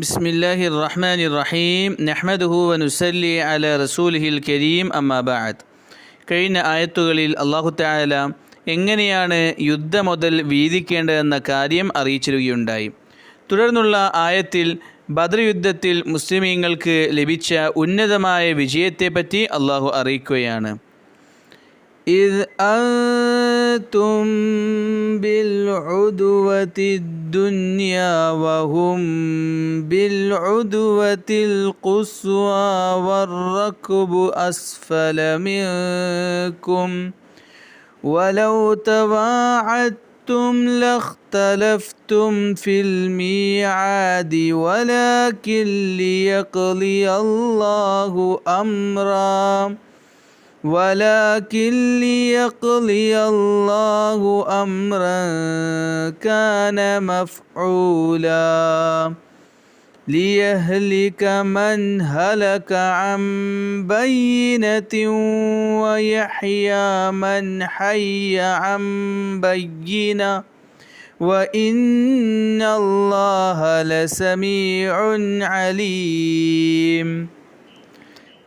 ബിസ്മില്ലാഹി റഹ്മാൻ റഹീം നെഹ്മദുഹു വനുസല്ലി അല റസൂലിഹിൽ കരീം അമ്മാബാദ് കഴിഞ്ഞ ആയത്തുകളിൽ അള്ളാഹു താല എങ്ങനെയാണ് യുദ്ധം മുതൽ വീതിക്കേണ്ടതെന്ന കാര്യം അറിയിച്ചിരുകയുണ്ടായി തുടർന്നുള്ള ആയത്തിൽ ബദർ യുദ്ധത്തിൽ മുസ്ലിമീങ്ങൾക്ക് ലഭിച്ച ഉന്നതമായ വിജയത്തെപ്പറ്റി അള്ളാഹു അറിയിക്കുകയാണ്. ഇത് أنتم بالعدوة الدنيا وهم بالعدوة القصوى والركب أسفل منكم ولو تواعدتم لاختلفتم في الميعاد ولكن ليقضي الله أمرًا ولكن ليقضي الله أمرا كان مفعولا. ليهلك من هلك عن بينة ويحيى من حي عن بينة. وإن الله لسميع عليم.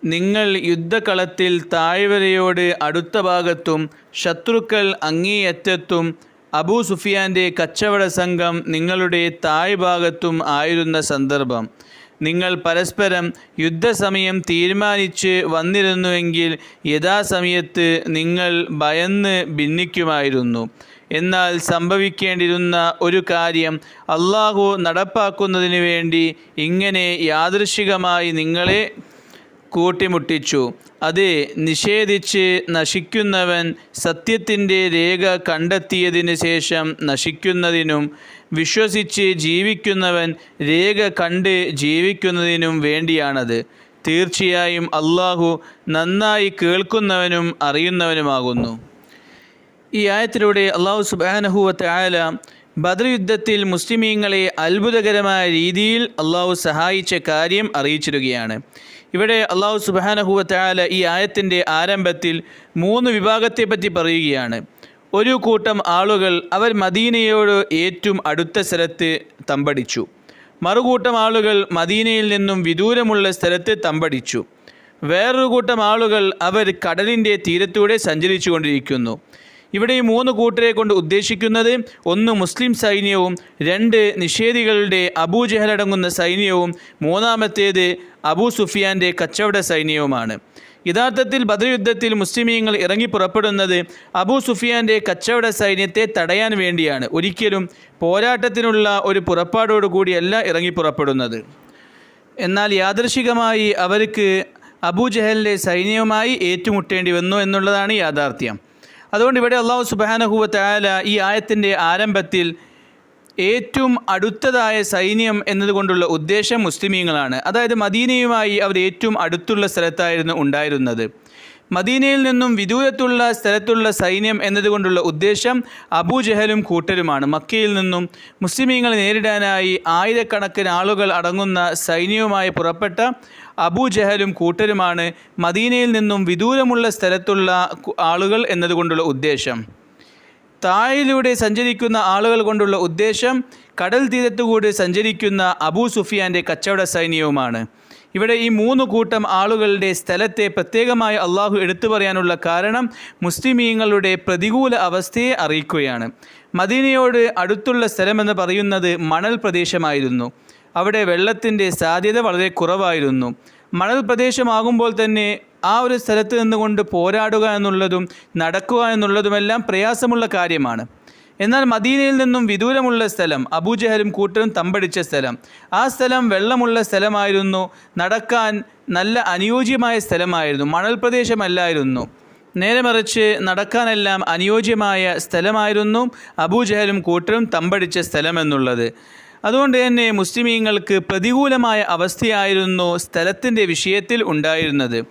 നിങ്ങൾ യുദ്ധകളത്തിൽ താഴ്വരയോട് അടുത്ത ഭാഗത്തും ശത്രുക്കൾ അങ്ങേയറ്റത്തും അബൂ സുഫിയാന്റെ കച്ചവട സംഘം നിങ്ങളുടെ താഴ്ഭാഗത്തും ആയിരുന്ന സന്ദർഭം. നിങ്ങൾ പരസ്പരം യുദ്ധസമയം തീരുമാനിച്ച് വന്നിരുന്നുവെങ്കിൽ യഥാസമയത്ത് നിങ്ങൾ ഭയന്ന് ഭിന്നിക്കുമായിരുന്നു. എന്നാൽ സംഭവിക്കേണ്ടിരുന്ന ഒരു കാര്യം അള്ളാഹു നടപ്പാക്കുന്നതിന് വേണ്ടി ഇങ്ങനെ യാദൃശികമായി നിങ്ങളെ കൂട്ടിമുട്ടിച്ചു. അത് നിഷേധിച്ച് നശിക്കുന്നവൻ സത്യത്തിന്റെ രേഖ കണ്ടെത്തിയതിന് ശേഷം നശിക്കുന്നതിനും വിശ്വസിച്ച് ജീവിക്കുന്നവൻ രേഖ കണ്ട് ജീവിക്കുന്നതിനും വേണ്ടിയാണത്. തീർച്ചയായും അള്ളാഹു നന്നായി കേൾക്കുന്നവനും അറിയുന്നവനുമാകുന്നു. ഈ ആയത്തിലൂടെ അള്ളാഹു സുബാനഹുവത്തെ ആയാല ബദർ യുദ്ധത്തിൽ മുസ്ലിമീങ്ങളെ അത്ഭുതകരമായ രീതിയിൽ അള്ളാഹു സഹായിച്ച കാര്യം അറിയിച്ചിരുകയാണ് ഇവിടെ അള്ളാഹു സുബാനഹുവത്തായാല ഈ ആയത്തിന്റെ ആരംഭത്തിൽ മൂന്ന് വിഭാഗത്തെപ്പറ്റി പറയുകയാണ്. ഒരു കൂട്ടം ആളുകൾ അവർ മദീനയോട് ഏറ്റവും അടുത്ത സ്ഥലത്ത് തമ്പടിച്ചു. മറുകൂട്ടം ആളുകൾ മദീനയിൽ നിന്നും വിദൂരമുള്ള സ്ഥലത്ത് തമ്പടിച്ചു. വേറൊരു കൂട്ടം ആളുകൾ അവർ കടലിന്റെ തീരത്തൂടെ സഞ്ചരിച്ചു കൊണ്ടിരിക്കുന്നു ഇവിടെ ഈ മൂന്ന് കൂട്ടരെ കൊണ്ട് ഉദ്ദേശിക്കുന്നത് ഒന്ന് മുസ്ലിം സൈന്യവും രണ്ട് നിഷേധികളുടെ അബൂജഹൽ അടങ്ങുന്ന സൈന്യവും മൂന്നാമത്തേത് അബൂ സുഫിയാന്റെ കച്ചവട സൈന്യവുമാണ്. യഥാർത്ഥത്തിൽ ബദർ യുദ്ധത്തിൽ മുസ്ലിമീങ്ങൾ ഇറങ്ങി പുറപ്പെടുന്നത് അബൂ സുഫിയാന്റെ കച്ചവട സൈന്യത്തെ തടയാൻ വേണ്ടിയാണ്. ഒരിക്കലും പോരാട്ടത്തിനുള്ള ഒരു പുറപ്പാടോടുകൂടിയല്ല ഇറങ്ങി പുറപ്പെടുന്നത്. എന്നാൽ യാദർശികമായി അവർക്ക് അബൂജഹലിന്റെ സൈന്യവുമായി ഏറ്റുമുട്ടേണ്ടി വന്നു എന്നുള്ളതാണ് യാഥാർത്ഥ്യം. അതുകൊണ്ട് ഇവിടെ അള്ളാഹു സുബാനഹുവത്തായാല ഈ ആയത്തിന്റെ ആരംഭത്തിൽ ഏറ്റവും അടുത്തതായ സൈന്യം എന്നതുകൊണ്ടുള്ള ഉദ്ദേശം മുസ്ലിമീങ്ങളാണ്. അതായത് മദീനയുമായി അവർ ഏറ്റവും അടുത്തുള്ള സ്ഥലത്തായിരുന്നു ഉണ്ടായിരുന്നത്. മദീനയിൽ നിന്നും വിദൂരത്തുള്ള സ്ഥലത്തുള്ള സൈന്യം എന്നതുകൊണ്ടുള്ള ഉദ്ദേശം അബൂജഹലും കൂട്ടരുമാണ്. മക്കയിൽ നിന്നും മുസ്ലിമീങ്ങളെ നേരിടാനായി ആയിരക്കണക്കിന് ആളുകൾ അടങ്ങുന്ന സൈന്യവുമായി പുറപ്പെട്ട അബൂജഹലും കൂട്ടരുമാണ് മദീനയിൽ നിന്നും വിദൂരമുള്ള സ്ഥലത്തുള്ള ആളുകൾ എന്നതുകൊണ്ടുള്ള ഉദ്ദേശം. തായിലൂടെ സഞ്ചരിക്കുന്ന ആളുകൾ കൊണ്ടുള്ള ഉദ്ദേശം കടൽ തീരത്തുകൂടി സഞ്ചരിക്കുന്ന അബൂ സുഫിയാന്റെ കച്ചവട സൈന്യവുമാണ്. ഇവിടെ ഈ മൂന്ന് കൂട്ടം ആളുകളുടെ സ്ഥലത്തെ പ്രത്യേകമായി അള്ളാഹു എടുത്തു പറയാനുള്ള കാരണം മുസ്ലിമീങ്ങളുടെ പ്രതികൂല അവസ്ഥയെ അറിയിക്കുകയാണ്. മദീനയോട് അടുത്തുള്ള സ്ഥലമെന്ന് പറയുന്നത് മണൽ പ്രദേശമായിരുന്നു. അവിടെ വെള്ളത്തിന്റെ സാധ്യത വളരെ കുറവായിരുന്നു. മണൽ പ്രദേശമാകുമ്പോൾ തന്നെ ആ ഒരു സ്ഥലത്ത് നിന്നുകൊണ്ട് പോരാടുക എന്നുള്ളതും നടക്കുക എന്നുള്ളതുമെല്ലാം പ്രയാസമുള്ള കാര്യമാണ്. എന്നാൽ മദീനയിൽ നിന്നും വിദൂരമുള്ള സ്ഥലം അബൂജഹലും കൂട്ടരും തമ്പടിച്ച സ്ഥലം. ആ സ്ഥലം വെള്ളമുള്ള സ്ഥലമായിരുന്നു. നടക്കാൻ നല്ല അനുയോജ്യമായ സ്ഥലമായിരുന്നു. മണൽ പ്രദേശമല്ലായിരുന്നു. നേരെ മറിച്ച് നടക്കാനെല്ലാം അനുയോജ്യമായ സ്ഥലമായിരുന്നു അബൂജഹലും കൂട്ടരും തമ്പടിച്ച സ്ഥലമെന്നുള്ളത്. അതുകൊണ്ട് തന്നെ മുസ്ലിമീങ്ങൾക്ക് പ്രതികൂലമായ അവസ്ഥയായിരുന്നു സ്ഥലത്തിന്റെ വിഷയത്തിൽ ഉണ്ടായിരുന്നത്.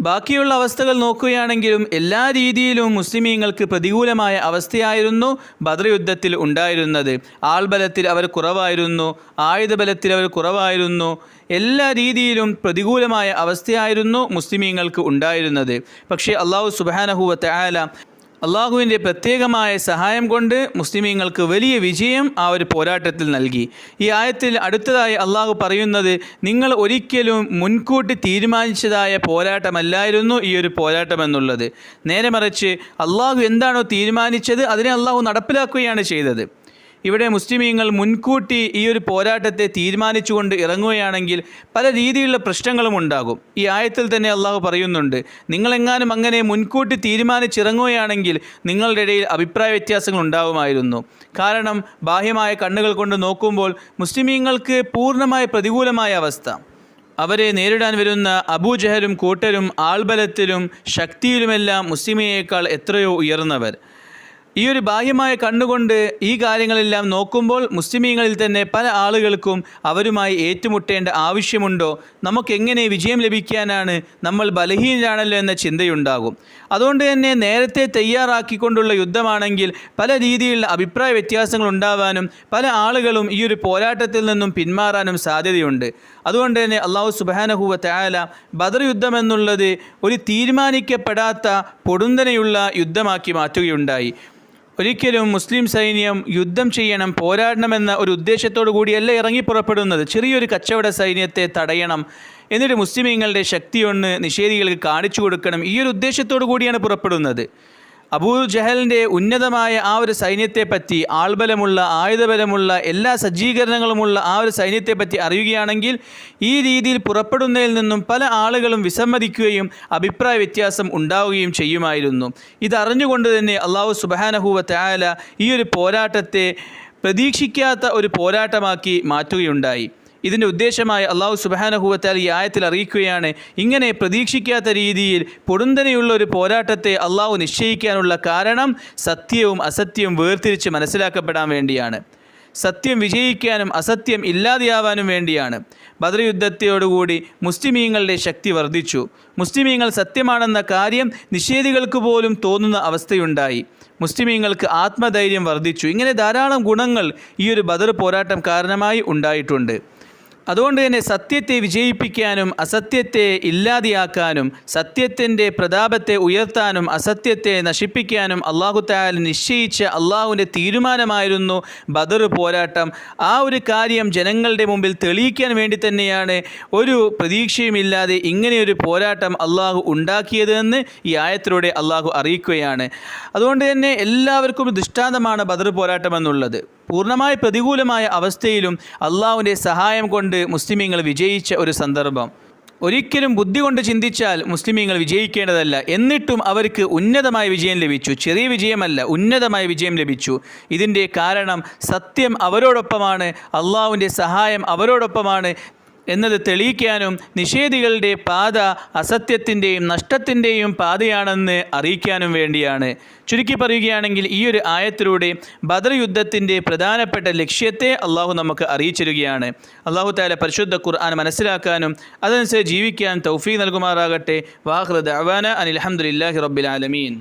ബാക്കിയുള്ള അവസ്ഥകൾ നോക്കുകയാണെങ്കിലും എല്ലാ രീതിയിലും മുസ്ലിമീങ്ങൾക്ക് പ്രതികൂലമായ അവസ്ഥയായിരുന്നു ബദർ യുദ്ധത്തിൽ ഉണ്ടായിരുന്നത്. ആൾബലത്തിൽ അവർ കുറവായിരുന്നു ആയുധബലത്തിൽ അവർ കുറവായിരുന്നു. എല്ലാ രീതിയിലും പ്രതികൂലമായ അവസ്ഥയായിരുന്നു മുസ്ലിമീങ്ങൾക്ക് ഉണ്ടായിരുന്നത്. പക്ഷേ അള്ളാഹു സുബാനഹുവ തയാല അള്ളാഹുവിന്റെ പ്രത്യേകമായ സഹായം കൊണ്ട് മുസ്ലിമീങ്ങൾക്ക് വലിയ വിജയം ആ ഒരു പോരാട്ടത്തിൽ നൽകി. ഈ ആയത്തിൽ അടുത്തതായി അള്ളാഹു പറയുന്നത് നിങ്ങൾ ഒരിക്കലും മുൻകൂട്ടി തീരുമാനിച്ചതായ പോരാട്ടമല്ലായിരുന്നു ഈ ഒരു പോരാട്ടം എന്നുള്ളത്. നേരെ മറിച്ച് അള്ളാഹു എന്താണോ തീരുമാനിച്ചത് അതിനെ അള്ളാഹു നടപ്പിലാക്കുകയാണ് ചെയ്തത്. ഇവിടെ മുസ്ലിമീങ്ങൾ മുൻകൂട്ടി ഈ ഒരു പോരാട്ടത്തെ തീരുമാനിച്ചുകൊണ്ട് ഇറങ്ങുകയാണെങ്കിൽ പല രീതിയിലുള്ള പ്രശ്നങ്ങളും ഉണ്ടാകും. ഈ ആയത്തിൽ തന്നെ അള്ളാഹു പറയുന്നുണ്ട് നിങ്ങളെങ്ങാനും അങ്ങനെ മുൻകൂട്ടി തീരുമാനിച്ചിറങ്ങുകയാണെങ്കിൽ നിങ്ങളുടെ ഇടയിൽ അഭിപ്രായ വ്യത്യാസങ്ങൾ ഉണ്ടാകുമായിരുന്നു. കാരണം ബാഹ്യമായ കണ്ണുകൾ കൊണ്ട് നോക്കുമ്പോൾ മുസ്ലിമീങ്ങൾക്ക് പൂർണമായ പ്രതികൂലമായ അവസ്ഥ. അവരെ നേരിടാൻ വരുന്ന അബൂജഹലും കൂട്ടരും ആൾബലത്തിലും ശക്തിയിലുമെല്ലാം മുസ്ലിമിയേക്കാൾ എത്രയോ ഉയർന്നവർ. ഈ ഒരു ബാഹ്യമായ കണ്ണുകൊണ്ട് ഈ കാര്യങ്ങളെല്ലാം നോക്കുമ്പോൾ മുസ്ലിമീങ്ങളിൽ തന്നെ പല ആളുകൾക്കും അവരുമായി ഏറ്റുമുട്ടേണ്ട ആവശ്യമുണ്ടോ? നമുക്കെങ്ങനെ വിജയം ലഭിക്കാനാണ് നമ്മൾ ബലഹീനരാണല്ലോ എന്ന ചിന്തയുണ്ടാകും. അതുകൊണ്ട് തന്നെ നേരത്തെ തയ്യാറാക്കിക്കൊണ്ടുള്ള യുദ്ധമാണെങ്കിൽ പല രീതിയിലുള്ള അഭിപ്രായ വ്യത്യാസങ്ങൾ ഉണ്ടാവാനും പല ആളുകളും ഈ ഒരു പോരാട്ടത്തിൽ നിന്നും പിന്മാറാനും സാധ്യതയുണ്ട്. അതുകൊണ്ട് തന്നെ അള്ളാഹു സുബാനഹുവ തായാല ബദർ യുദ്ധം എന്നുള്ളത് ഒരു തീരുമാനിക്കപ്പെടാത്ത പൊടുന്തനെയുള്ള യുദ്ധമാക്കി മാറ്റുകയുണ്ടായി. ഒരിക്കലും മുസ്ലിം സൈന്യം യുദ്ധം ചെയ്യണം പോരാടണമെന്ന ഒരു ഉദ്ദേശത്തോടു കൂടിയല്ല ഇറങ്ങി പുറപ്പെടുന്നത് ചെറിയൊരു കച്ചവട സൈന്യത്തെ തടയണം എന്നിട്ട് മുസ്ലിമീങ്ങളുടെ ശക്തിയൊന്ന് നിഷേധികൾക്ക് കാണിച്ചു കൊടുക്കണം. ഈ ഒരു ഉദ്ദേശത്തോടു കൂടിയാണ് പുറപ്പെടുന്നത്. അബൂ ജഹലിന്റെ ഉന്നതമായ ആ ഒരു സൈന്യത്തെപ്പറ്റി ആൾബലമുള്ള ആയുധബലമുള്ള എല്ലാ സജ്ജീകരണങ്ങളുമുള്ള ആ ഒരു സൈന്യത്തെപ്പറ്റി അറിയുകയാണെങ്കിൽ ഈ രീതിയിൽ പുറപ്പെടുന്നതിൽ നിന്നും പല ആളുകളും വിസമ്മതിക്കുകയും അഭിപ്രായ വ്യത്യാസം ഉണ്ടാവുകയും ചെയ്യുമായിരുന്നു. ഇതറിഞ്ഞുകൊണ്ട് തന്നെ അള്ളാഹു സുബാനഹുവ തയാല ഈ ഒരു പോരാട്ടത്തെ പ്രതീക്ഷിക്കാത്ത ഒരു പോരാട്ടമാക്കി മാറ്റുകയുണ്ടായി. ഇതിന്റെ ഉദ്ദേശമായ അള്ളാഹു സുബാനഹുവത്താൽ ഈ ആയത്തിൽ അറിയിക്കുകയാണ് ഇങ്ങനെ പ്രതീക്ഷിക്കാത്ത രീതിയിൽ പൊടുന്തനെയുള്ള ഒരു പോരാട്ടത്തെ അള്ളാഹു നിശ്ചയിക്കാനുള്ള കാരണം സത്യവും അസത്യവും വേർതിരിച്ച് മനസ്സിലാക്കപ്പെടാൻ വേണ്ടിയാണ്. സത്യം വിജയിക്കാനും അസത്യം ഇല്ലാതെയാവാനും വേണ്ടിയാണ്. ബദർ മുസ്ലിമീങ്ങളുടെ ശക്തി വർദ്ധിച്ചു. മുസ്ലിമീങ്ങൾ സത്യമാണെന്ന കാര്യം നിഷേധികൾക്ക് പോലും തോന്നുന്ന അവസ്ഥയുണ്ടായി. മുസ്ലിമീങ്ങൾക്ക് ആത്മധൈര്യം വർദ്ധിച്ചു. ഇങ്ങനെ ധാരാളം ഗുണങ്ങൾ ഈ ഒരു ബദർ പോരാട്ടം കാരണമായി ഉണ്ടായിട്ടുണ്ട്. അതുകൊണ്ട് തന്നെ സത്യത്തെ വിജയിപ്പിക്കാനും അസത്യത്തെ ഇല്ലാതെയാക്കാനും സത്യത്തിന്റെ പ്രതാപത്തെ ഉയർത്താനും അസത്യത്തെ നശിപ്പിക്കാനും അള്ളാഹു താൽ നിശ്ചയിച്ച അള്ളാഹുവിന്റെ തീരുമാനമായിരുന്നു ബദർ പോരാട്ടം. ആ ഒരു കാര്യം ജനങ്ങളുടെ മുമ്പിൽ തെളിയിക്കാൻ വേണ്ടി തന്നെയാണ് ഒരു പ്രതീക്ഷയുമില്ലാതെ ഇങ്ങനെയൊരു പോരാട്ടം അള്ളാഹു ഉണ്ടാക്കിയതെന്ന് ഈ ആയത്തിലൂടെ അള്ളാഹു അറിയിക്കുകയാണ്. അതുകൊണ്ട് തന്നെ എല്ലാവർക്കും ദൃഷ്ടാന്തമാണ് ബദർ പോരാട്ടം എന്നുള്ളത്. പൂർണമായ പ്രതികൂലമായ അവസ്ഥയിലും അള്ളാഹുവിന്റെ സഹായം കൊണ്ട് മുസ്ലിമീങ്ങൾ വിജയിച്ച ഒരു സന്ദർഭം. ഒരിക്കലും ബുദ്ധി കൊണ്ട് ചിന്തിച്ചാൽ മുസ്ലിമീങ്ങൾ വിജയിക്കേണ്ടതല്ല. എന്നിട്ടും അവർക്ക് ഉന്നതമായ വിജയം ലഭിച്ചു. ചെറിയ വിജയമല്ല ഉന്നതമായ വിജയം ലഭിച്ചു. ഇതിന്റെ കാരണം സത്യം അവരോടൊപ്പമാണ് അള്ളാഹുവിന്റെ സഹായം അവരോടൊപ്പമാണ് എന്നത് തെളിയിക്കാനും നിഷേധികളുടെ പാത അസത്യത്തിന്റെയും നഷ്ടത്തിന്റെയും പാതയാണെന്ന് അറിയിക്കാനും വേണ്ടിയാണ്. ചുരുക്കി പറയുകയാണെങ്കിൽ ഈ ഒരു ആയത്തിലൂടെ ബദർ യുദ്ധത്തിന്റെ പ്രധാനപ്പെട്ട ലക്ഷ്യത്തെ അള്ളാഹു നമുക്ക് അറിയിച്ചിരുകയാണ് അള്ളാഹു താല പരിശുദ്ധ ഖുർആൻ മനസ്സിലാക്കാനും അതനുസരിച്ച് ജീവിക്കാൻ തൗഫീ നൽകുമാറാകട്ടെ. വാഹൃദ് അവാന അനിൽ അഹമ്മദില്ലാഹി റബ്ബിൽ ആലമീൻ.